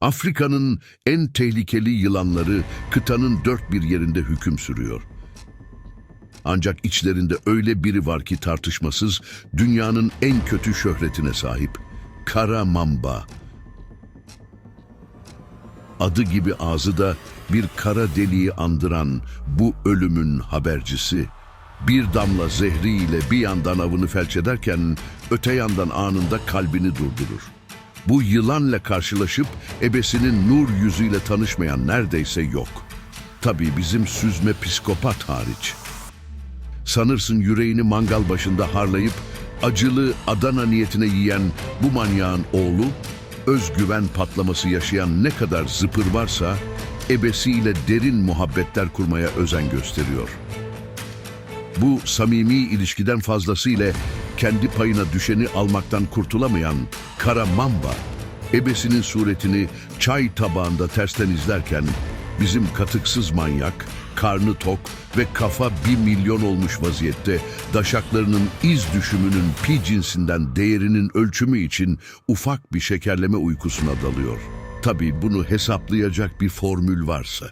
Afrika'nın en tehlikeli yılanları kıtanın dört bir yerinde hüküm sürüyor. Ancak içlerinde öyle biri var ki tartışmasız dünyanın en kötü şöhretine sahip. Kara Mamba. Adı gibi ağzı da bir kara deliği andıran bu ölümün habercisi. Bir damla zehriyle bir yandan avını felç ederken öte yandan anında kalbini durdurur. Bu yılanla karşılaşıp ebesinin nur yüzüyle tanışmayan neredeyse yok. Tabii bizim süzme psikopat hariç. Sanırsın yüreğini mangal başında harlayıp acılı Adana niyetine yiyen bu manyağın oğlu, özgüven patlaması yaşayan ne kadar zıpır varsa ebesiyle derin muhabbetler kurmaya özen gösteriyor. Bu samimi ilişkiden fazlasıyla kendi payına düşeni almaktan kurtulamayan Kara Mamba, ebesinin suretini çay tabağında tersten izlerken bizim katıksız manyak, karnı tok ve kafa bir milyon olmuş vaziyette daşaklarının iz düşümünün pi cinsinden değerinin ölçümü için ufak bir şekerleme uykusuna dalıyor. Tabii bunu hesaplayacak bir formül varsa.